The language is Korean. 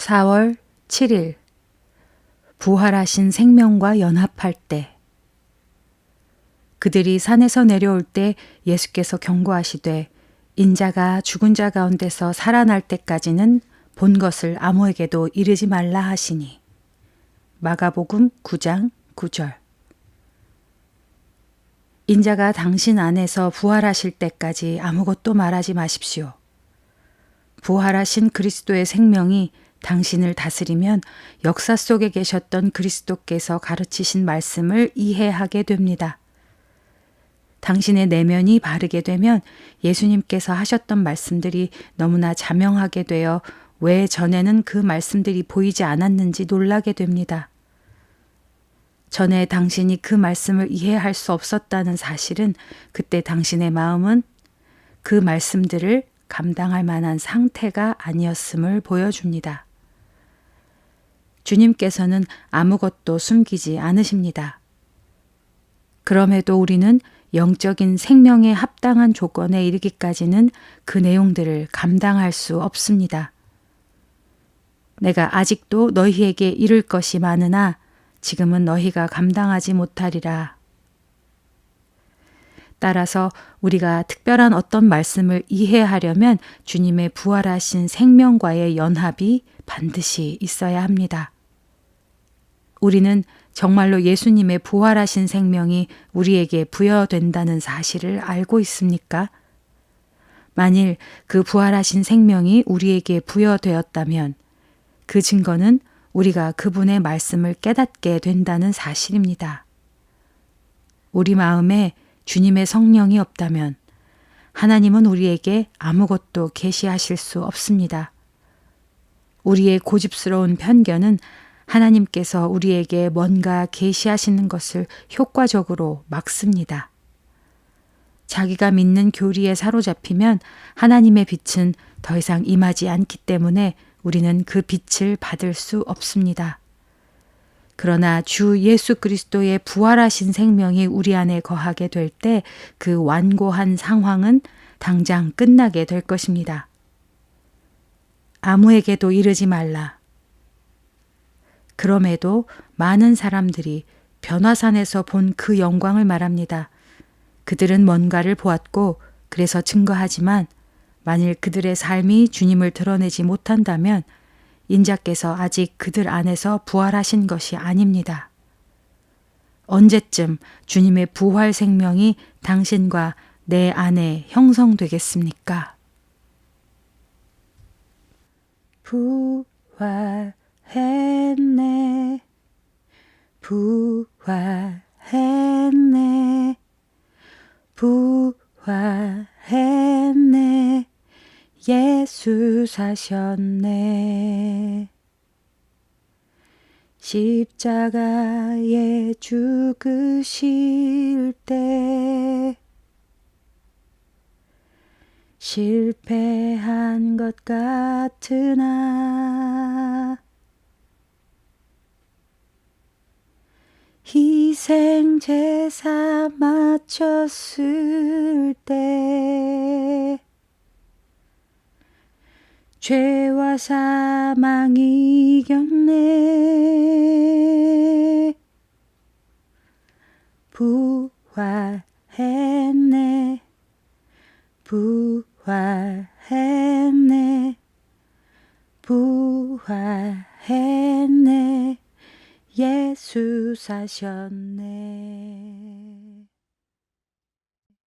4월 7일. 부활하신 생명과 연합할 때. 그들이 산에서 내려올 때 예수께서 경고하시되 인자가 죽은 자 가운데서 살아날 때까지는 본 것을 아무에게도 이르지 말라 하시니. 마가복음 9장 9절. 인자가 당신 안에서 부활하실 때까지 아무것도 말하지 마십시오. 부활하신 그리스도의 생명이 당신을 다스리면 역사 속에 계셨던 그리스도께서 가르치신 말씀을 이해하게 됩니다. 당신의 내면이 바르게 되면 예수님께서 하셨던 말씀들이 너무나 자명하게 되어 왜 전에는 그 말씀들이 보이지 않았는지 놀라게 됩니다. 전에 당신이 그 말씀을 이해할 수 없었다는 사실은 그때 당신의 마음은 그 말씀들을 감당할 만한 상태가 아니었음을 보여줍니다. 주님께서는 아무것도 숨기지 않으십니다. 그럼에도 우리는 영적인 생명에 합당한 조건에 이르기까지는 그 내용들을 감당할 수 없습니다. 내가 아직도 너희에게 이룰 것이 많으나 지금은 너희가 감당하지 못하리라. 따라서 우리가 특별한 어떤 말씀을 이해하려면 주님의 부활하신 생명과의 연합이 반드시 있어야 합니다. 우리는 정말로 예수님의 부활하신 생명이 우리에게 부여된다는 사실을 알고 있습니까? 만일 그 부활하신 생명이 우리에게 부여되었다면 그 증거는 우리가 그분의 말씀을 깨닫게 된다는 사실입니다. 우리 마음에 주님의 성령이 없다면 하나님은 우리에게 아무것도 계시하실 수 없습니다. 우리의 고집스러운 편견은 하나님께서 우리에게 뭔가 계시하시는 것을 효과적으로 막습니다. 자기가 믿는 교리에 사로잡히면 하나님의 빛은 더 이상 임하지 않기 때문에 우리는 그 빛을 받을 수 없습니다. 그러나 주 예수 그리스도의 부활하신 생명이 우리 안에 거하게 될 때 그 완고한 상황은 당장 끝나게 될 것입니다. 아무에게도 이르지 말라. 그럼에도 많은 사람들이 변화산에서 본 그 영광을 말합니다. 그들은 뭔가를 보았고 그래서 증거하지만 만일 그들의 삶이 주님을 드러내지 못한다면 인자께서 아직 그들 안에서 부활하신 것이 아닙니다. 언제쯤 주님의 부활 생명이 당신과 내 안에 형성되겠습니까? 부활 했네, 부활했네, 부활했네. 예수 사셨네. 십자가에 죽으실 때 실패한 것 같으나 희생 제사 마쳤을 때 죄와 사망 이겼네. 부활했네. 부활했네. 부활했네 예수 사셨네